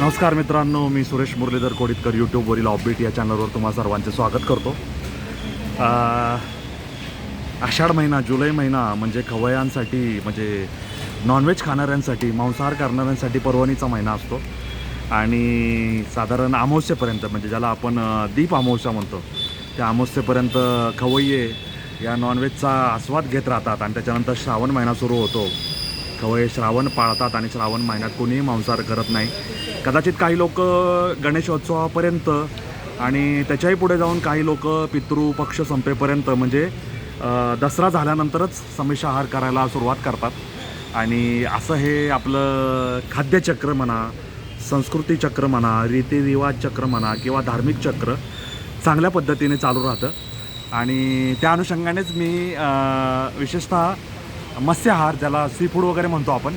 नमस्कार मित्रांनो मी सुरेश मुरलीधर कोडितकर यूट्यूबवरील ऑफबीट या चॅनलवर तुम्हा सर्वांचे स्वागत करतो. आषाढ महिना जुलै महिना म्हणजे खवयांसाठी म्हणजे नॉनव्हेज खाणाऱ्यांसाठी मांसाहार करणाऱ्यांसाठी पर्वणीचा महिना असतो. आणि साधारण अमावस्येपर्यंत म्हणजे ज्याला आपण दीप अमावस्या म्हणतो त्या अमावस्येपर्यंत खवय्ये या नॉनव्हेजचा आस्वाद घेत राहतात आणि त्याच्यानंतर श्रावण महिना सुरू होतो. खवय्ये श्रावण पाळतात आणि श्रावण महिन्यात कोणीही मांसाहार करत नाही. कदाचित काही लोक गणेशोत्सवापर्यंत आणि त्याच्याही पुढे जाऊन काही लोक पितृपक्ष संपेपर्यंत म्हणजे दसरा झाल्यानंतरच समिषाहार करायला सुरुवात करतात. आणि असं हे आपलं खाद्यचक्र म्हणा संस्कृती चक्र म्हणा रीतिरिवाज चक्र म्हणा किंवा धार्मिक चक्र चांगल्या पद्धतीने चालू राहतं. आणि त्या अनुषंगानेच मी विशेषतः मत्स्याहार ज्याला सीफूड वगैरे म्हणतो आपण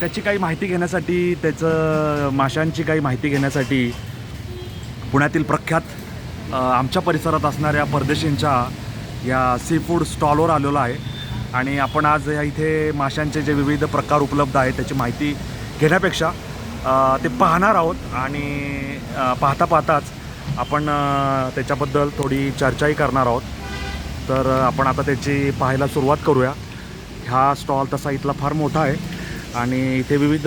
त्याची काही माहिती घेण्यासाठी त्याचं माशांची काही माहिती घेण्यासाठी पुण्यातील प्रख्यात आमच्या परिसरात असणाऱ्या परदेशींच्या या सीफूड स्टॉलवर आलेलो आहे. आणि आपण आज या इथे माशांचे जे विविध प्रकार उपलब्ध आहेत त्याची माहिती घेण्यापेक्षा ते पाहणार आहोत. आणि पाहता पाहताच आपण त्याच्याबद्दल थोडी चर्चाही करणार आहोत. तर आपण आता त्याची पाहायला सुरुवात करूया. हा स्टॉल तसा इथला फार मोठा आहे. आणि इथे विविध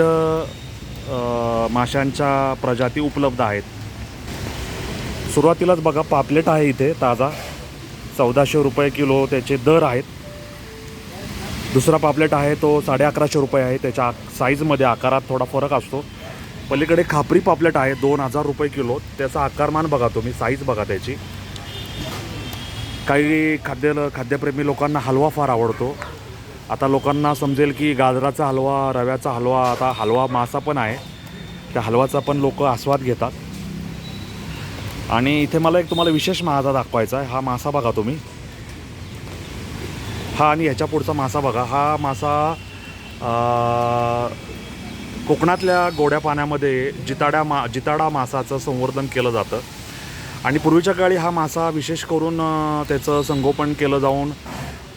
माशांच्या प्रजाती उपलब्ध आहेत. सुरुवातीलाच बघा पापलेट आहे इथे ताजा. चौदाशे रुपये किलो त्याचे दर आहेत. दुसरा पापलेट आहे तो साडे अकराशे रुपये आहे. त्याच्या साईजमध्ये आकारात थोडा फरक असतो. पलीकडे खापरी पापलेट आहे दोन हजार रुपये किलो. त्याचा आकारमान बघा तुम्ही साईज बघा त्याची. काही खाद्य खाद्यप्रेमी लोकांना हलवा फार आवडतो. आता लोकांना समजेल की गाजराचा हलवा रव्याचा हलवा आता हलवा मासा पण आहे. त्या हलवाचा पण लोक आस्वाद घेतात. आणि इथे मला एक तुम्हाला विशेष मासा दाखवायचा आहे. हा मासा बघा तुम्ही. हा आणि ह्याच्या पुढचा मासा बघा. हा मासा कोकणातल्या गोड्या पाण्यामध्ये जिताड्या मा जिताडा मासाचं संवर्धन केलं जातं. आणि पूर्वीच्या काळी हा मासा विशेष करून त्याचं संगोपन केलं जाऊन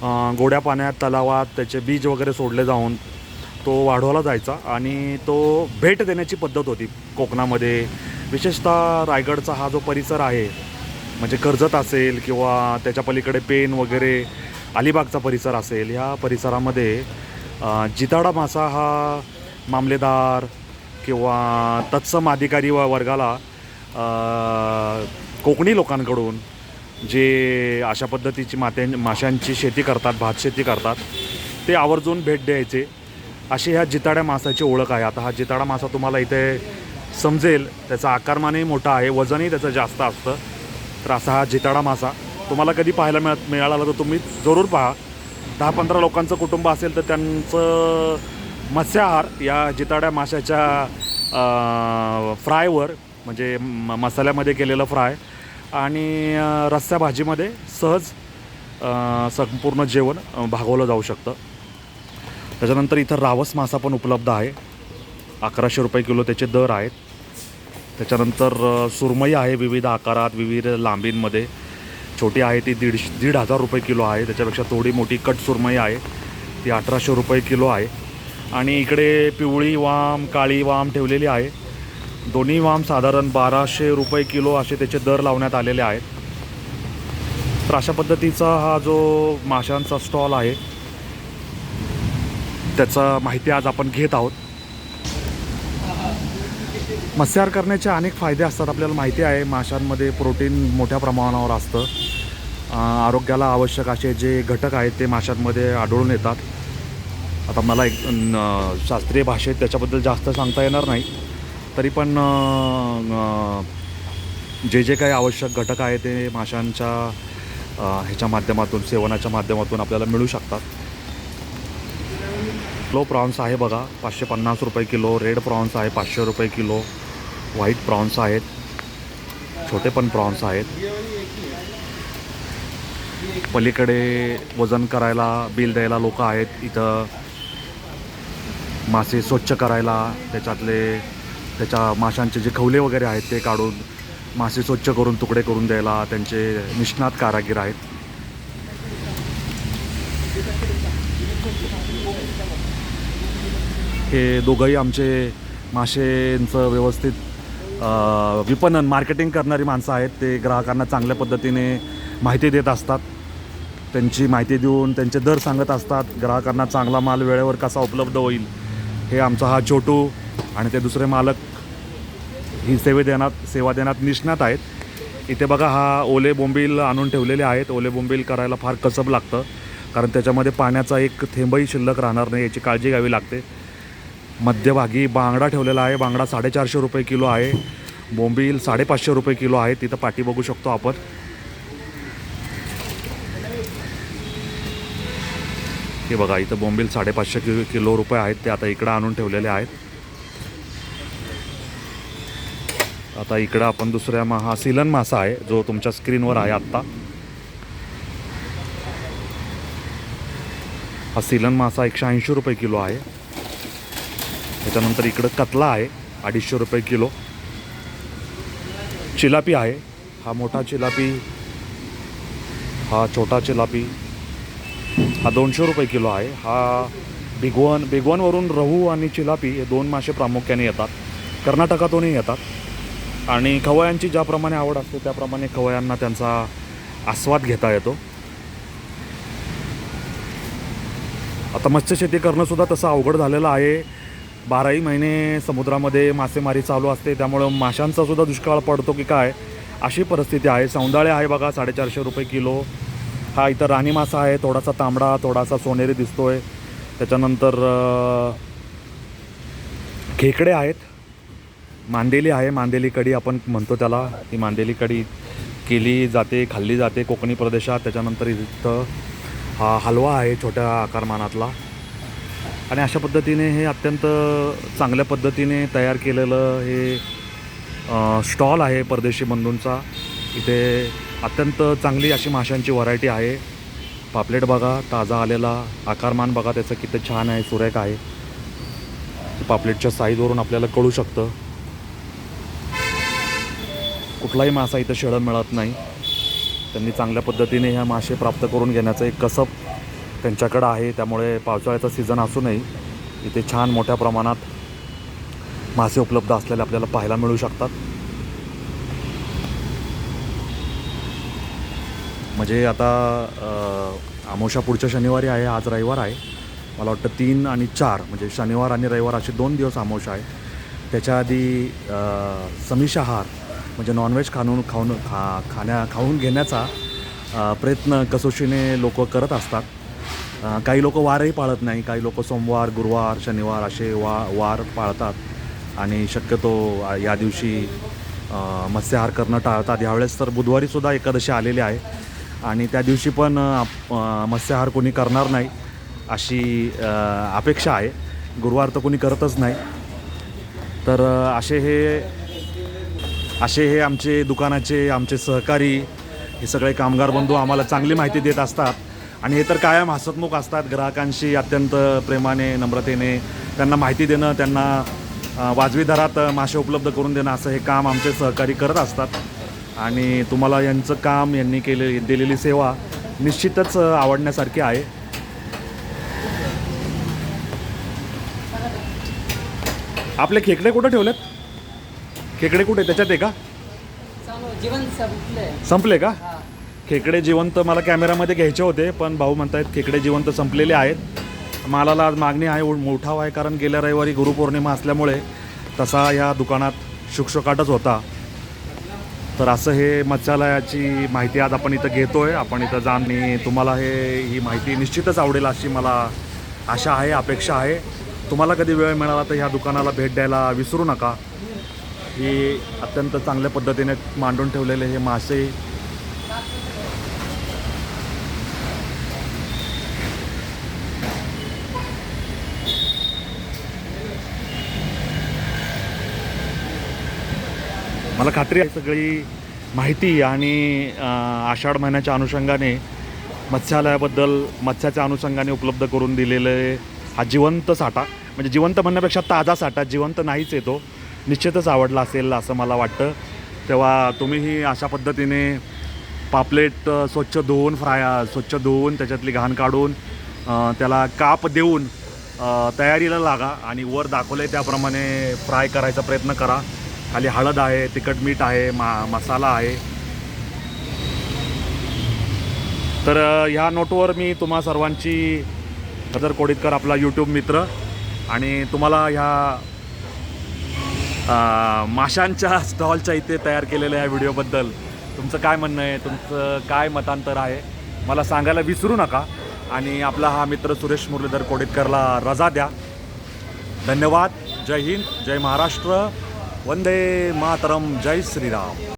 गोड्या पाण्यात तलावात त्याचे बीज वगैरे सोडले जाऊन तो वाढवला जायचा आणि तो भेट देण्याची पद्धत होती कोकणामध्ये. विशेषतः रायगडचा हा जो परिसर आहे म्हणजे कर्जत असेल किंवा त्याच्या पलीकडे पेन वगैरे अलिबागचा परिसर असेल ह्या परिसरामध्ये जिताडा मासा हा मामलेदार किंवा तत्सम अधिकारी व वर्गाला कोकणी लोकांकडून जे अशा पद्धतीची मात्यां माशांची शेती करतात भात शेती करतात ते आवर्जून भेट द्यायचे. अशी ह्या जिताड्या मासाची ओळख आहे. आता हा जिताडा मासा तुम्हाला इथे समजेल. त्याचा आकारमानही मोठा आहे. वजनही त्याचं जास्त असतं. तर असा हा जिताडा मासा तुम्हाला कधी पाहायला मिळत मिळाला तर तुम्ही जरूर पहा. दहा पंधरा लोकांचं कुटुंब असेल तर त्यांचं मत्स्याहार या जिताड्या माशाच्या फ्रायवर म्हणजे म मसाल्यामध्ये केलेलं फ्राय आणि अं, रस्स्या भाजीमध्ये सहज संपूर्ण जेवण भागवलं जाऊ शकतं. त्याच्यानंतर इथं रावस मासा पण उपलब्ध आहे. अकराशे रुपये किलो त्याचे दर आहेत. त्याच्यानंतर सुरमई आहे विविध आकारात विविध लांबींमध्ये. छोटी आहे ती दीडशे दीड हजार रुपये किलो आहे. त्याच्यापेक्षा थोडी मोठी कट सुरमई आहे. ती अठराशे रुपये किलो आहे. आणि इकडे पिवळी वाम काळी वाम ठेवलेली आहे. दोन्ही वाम साधारण बाराशे रुपये किलो असे त्याचे दर लावण्यात आलेले आहेत. तर अशा पद्धतीचा हा जो माशांचा स्टॉल आहे त्याचा माहिती आज आपण घेत आहोत. मत्स्याहार करण्याचे अनेक फायदे असतात आपल्याला माहिती आहे. माशांमध्ये प्रोटीन मोठ्या प्रमाणावर असतं. आरोग्याला आवश्यक असे जे घटक आहेत ते माशांमध्ये आढळून येतात. आता मला एक शास्त्रीय भाषेत त्याच्याबद्दल जास्त सांगता येणार नाही. तरी पण जे जे काही आवश्यक घटक आहे ते माशांच्या ह्याच्या माध्यमातून सेवनाच्या माध्यमातून आपल्याला मिळू शकतात. लो प्रॉन्स आहे बघा पाचशे पन्नास रुपये किलो. रेड प्रॉन्स आहे पाचशे रुपये किलो. व्हाईट प्रॉन्स आहेत. छोटे पण प्रॉन्स आहेत. पलीकडे वजन करायला बिल द्यायला लोक आहेत. इथं मासे स्वच्छ करायला त्याच्यातले त्याच्या माशांचे जे खवले वगैरे आहेत ते काढून मासे स्वच्छ करून तुकडे करून द्यायला त्यांचे निष्णात कारागीर आहेत. हे दोघंही आमचे मासेंचं व्यवस्थित विपणन मार्केटिंग करणारी माणसं आहेत. ते ग्राहकांना चांगल्या पद्धतीने माहिती देत असतात. त्यांची माहिती देऊन त्यांचे दर सांगत असतात. ग्राहकांना चांगला माल वेळेवर कसा उपलब्ध होईल हे आमचा हा छोटू आणि ते दुसरे मालक ही सेवे देण्यात सेवा देण्यात निष्णात आहेत. इथे बघा हा ओले बोंबील आणून ठेवलेले आहेत. ओले बोंबील करायला फार कसब लागतं. कारण त्याच्यामध्ये पाण्याचा एक थेंबही शिल्लक राहणार नाही याची काळजी घ्यावी लागते. मध्यभागी बांगडा ठेवलेला आहे. बांगडा साडेचारशे रुपये किलो आहे. बोंबील साडेपाचशे रुपये किलो आहे. तिथं पाठी बघू शकतो आपण. हे बघा इथं बोंबील साडेपाचशे कि किलो रुपये आहेत. ते आता इकडं आणून ठेवलेले आहेत. आता इकडं आपण दुसऱ्या मा हा सिलन मासा आहे जो तुमच्या स्क्रीनवर आहे आत्ता. हा सिलन मासा एकशे ऐंशी रुपये किलो आहे. त्याच्यानंतर इकडं कतला आहे अडीचशे रुपये किलो. चिलापी आहे हा मोठा चिलापी हा छोटा चिलापी हा दोनशे रुपये किलो आहे. हा भिगवण भिगवणवरून रहू आणि चिलापी हे दोन मासे प्रामुख्याने येतात. कर्नाटकातूनही येतात. आणि खवयांची ज्याप्रमाणे आवड असते त्याप्रमाणे खवयांना त्यांचा आस्वाद घेता येतो. आता मत्स्यशेती करणंसुद्धा तसं अवघड झालेलं आहे. बाराही महिने समुद्रामध्ये मासेमारी चालू असते त्यामुळं माशांचासुद्धा दुष्काळ पडतो की काय अशी परिस्थिती आहे. सौंदाळे आहे बघा साडेचारशे रुपये किलो. हा इथं राणी मासा आहे थोडासा तांबडा थोडासा सोनेरी दिसतोय. त्याच्यानंतर खेकडे आहेत. मांदेली आहे मांदेली कढी आपण म्हणतो त्याला. ती मांदेली कढी केली जाते खाल्ली जाते कोकणी प्रदेशात. त्याच्यानंतर इथं हा हलवा आहे छोट्या आकारमानातला आणि अशा पद्धतीने हे अत्यंत चांगल्या पद्धतीने तयार केलेलं हे स्टॉल आहे परदेशी बंधूंचा. इथे अत्यंत चांगली अशी माशांची व्हरायटी आहे. पापलेट बघा ताजा आलेला आकारमान बघा त्याचं किती छान आहे सुरेख आहे. पापलेटच्या साईजवरून आपल्याला कळू शकतं. कुठलाही मासा इथं शेळं मिळत नाही. त्यांनी चांगल्या पद्धतीने ह्या मासे प्राप्त करून घेण्याचं एक कसब त्यांच्याकडं आहे. त्यामुळे पावसाळ्याचा सीझन असूनही इथे छान मोठ्या प्रमाणात मासे उपलब्ध असलेले आपल्याला पाहायला मिळू शकतात. म्हणजे आता आमोशा पुढच्या शनिवारी आहे आज रविवार आहे. मला वाटतं तीन आणि चार म्हणजे शनिवार आणि रविवार असे दोन दिवस आमोशा आहे. त्याच्या आधी अ, समिषाहार म्हणजे नॉनव्हेज खाणून खाऊन खा खाण्या खाऊन घेण्याचा प्रयत्न कसोशीने लोक करत असतात. काही लोक वारही पाळत नाही. काही लोक सोमवार गुरुवार शनिवार असे वा वार पाळतात. आणि शक्यतो या दिवशी मत्स्याहार करणं टाळतात. यावेळेस तर बुधवारीसुद्धा एकादशी आलेली आहे. आणि त्या दिवशी पण मत्स्याहार कोणी करणार नाही अशी अपेक्षा आहे. गुरुवार तर कोणी करतच नाही. तर असे हे असे हे आमचे दुकानाचे आमचे सहकारी हे सगळे कामगार बंधू आम्हाला चांगली माहिती देत असतात. आणि हे तर कायम हसतमुख असतात. ग्राहकांशी अत्यंत प्रेमाने नम्रतेने त्यांना माहिती देणं त्यांना वाजवी दरात मासे उपलब्ध करून देणं असं हे काम आमचे सहकारी करत असतात. आणि तुम्हाला यांचं काम यांनी केले दिलेली सेवा निश्चितच आवडण्यासारखी आहे. आपले खेकडे कुठं ठेवलेत? खेकडे कुठे? त्याच्यात आहे का? जीवन संपले. का? खेकडे जिवंत मला कॅमेरामध्ये घ्यायचे होते पण भाऊ म्हणतायत खेकडे जिवंत संपलेले आहेत. मालाला आज मागणी आहे मोठा आहे कारण गेल्या रविवारी गुरुपौर्णिमा असल्यामुळे तसा या दुकानात शुकशुकाटच होता. तर असं हे मत्स्यालयाची माहिती आज आपण इथं घेतोय. आपण इथं जाण तुम्हाला हे ही माहिती निश्चितच आवडेल अशी मला आशा आहे अपेक्षा आहे. तुम्हाला कधी वेळ मिळाला तर ह्या दुकानाला भेट द्यायला विसरू नका. ही अत्यंत चांगल्या पद्धतीने मांडून ठेवलेले हे मासे. मला खात्री आहे सगळी माहिती आणि आषाढ महिन्याच्या अनुषंगाने मत्स्यालयाबद्दल मत्स्याच्या अनुषंगाने उपलब्ध करून दिलेले हा जिवंत साठा. म्हणजे जिवंत म्हणण्यापेक्षा ताजा साठा जिवंत नाहीच येतो निश्चितच आवडला असेल असं मला वाटतं. तेव्हा तुम्हीही अशा पद्धतीने पापलेट स्वच्छ धुवून फ्राय स्वच्छ धुवून त्याच्यातली घाण काढून त्याला काप देऊन तयारीला लागा आणि वर दाखवलं आहे त्याप्रमाणे फ्राय करायचा प्रयत्न करा. खाली हळद आहे तिखट मीठ आहे मा मसाला आहे. तर ह्या नोटवर मी तुम्हा सर्वांची खदर कोडितकर आपला यूट्यूब मित्र आणि तुम्हाला ह्या माशांच्या स्टॉलच्या इथे तयार केलेल्या या व्हिडिओबद्दल तुमचं काय म्हणणं आहे? तुमचं काय मतांतर आहे? मला सांगायला विसरू नका. आणि आपला हा मित्र सुरेश मुरलीधर कोडितकरला रजा द्या. धन्यवाद. जय हिंद. जय महाराष्ट्र. वंदे मातरम. जय श्रीराम.